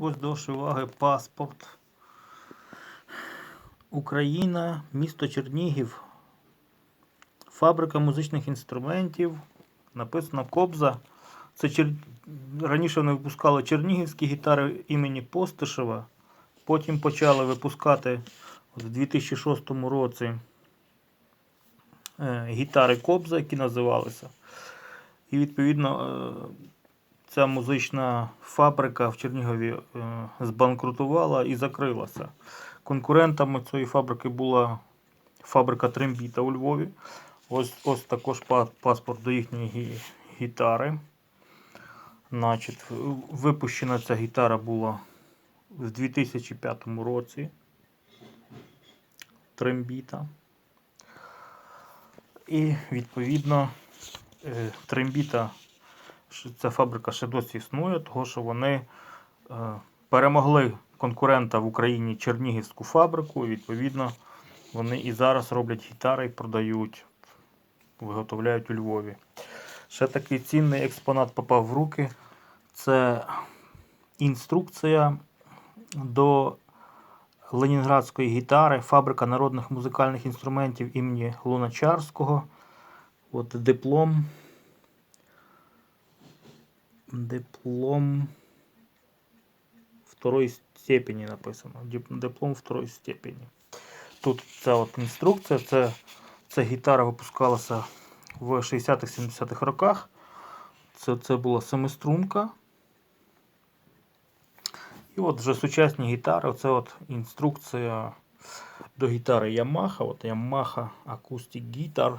Ось до уваги паспорт. Україна, місто Чернігів. Фабрика музичних інструментів. Написано Кобза. Це чер... Раніше вони випускали чернігівські гітари імені Постишева. Потім почали випускати в 2006 році е, гітари Кобза, які називалися. І відповідно е, ця музична фабрика в Чернігові е, збанкрутувала і закрилася. Конкурентами цієї фабрики була фабрика Трембіта у Львові. Ось, ось також паспорт до їхньої гітари. Значить, випущена ця гітара була в 2005 році. Трембіта. І відповідно е, Трембіта, ця фабрика ще досі існує, тому що вони е, перемогли конкурента в Україні Чернігівську фабрику. І відповідно вони і зараз роблять гітари і продають, виготовляють у Львові. Ще такий цінний експонат попав в руки. Це інструкція до ленінградської гітари, фабрика народних музикальних інструментів імені Луначарського. От диплом. Диплом второї степені написано. Диплом второї степені. Тут ця от інструкція. Це, ця гітара випускалася в 60-70-х роках. Це, це була семиструнка. І от вже сучасні гітари, оце от інструкція до гітари Yamaha. От Yamaha Acoustic Guitar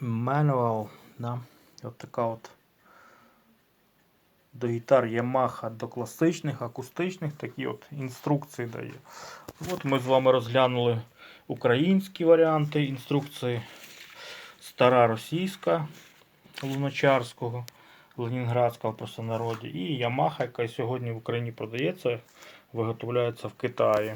Manual. Да? От така от до гітар Yamaha, до класичних, акустичних, такі от інструкції дає. От ми з вами розглянули українські варіанти інструкції. Стара російська Луначарського. Ленінградського просто народі. І Yamaha, яка сьогодні в Україні продається, виготовляється в Китаї.